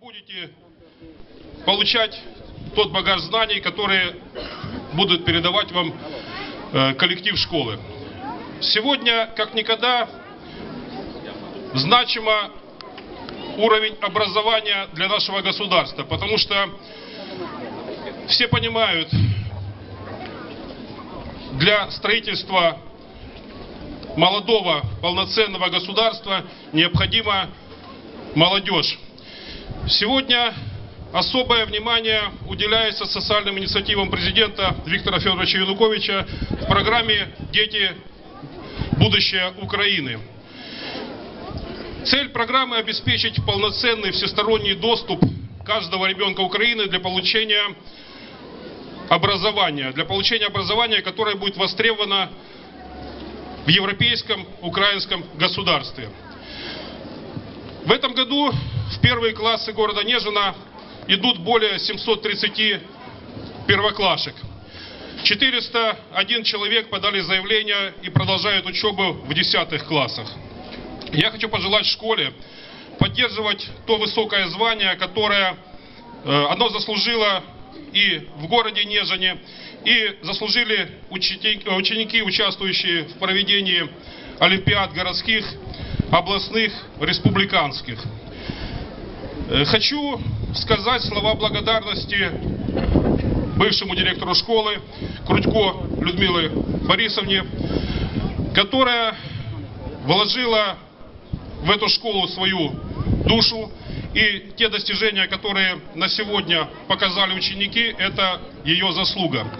будете получать тот багаж знаний, которые будут передавать вам э, коллектив школы. Сегодня, как никогда, значимо уровень образования для нашего государства, потому что все понимают, для строительства молодого полноценного государства необходима молодежь. Сегодня особое внимание уделяется социальным инициативам президента Виктора Федоровича Януковича в программе «Дети. Будущее Украины». Цель программы – обеспечить полноценный всесторонний доступ каждого ребенка Украины для получения образования, для получения образования, которое будет востребовано в европейском, украинском государстве. В этом году в первые классы города Нежина идут более 730 первоклашек. 401 человек подали заявление и продолжают учебу в 10 классах. Я хочу пожелать школе поддерживать то высокое звание, которое э, оно заслужило и в городе Нежине, и заслужили ученики, ученики, участвующие в проведении олимпиад городских, областных, республиканских. Э, Хочу сказать слова благодарности бывшему директору школы Крутько Людмилы Борисовне, которая вложила в эту школу свою душу. И те достижения, которые на сегодня показали ученики, это ее заслуга.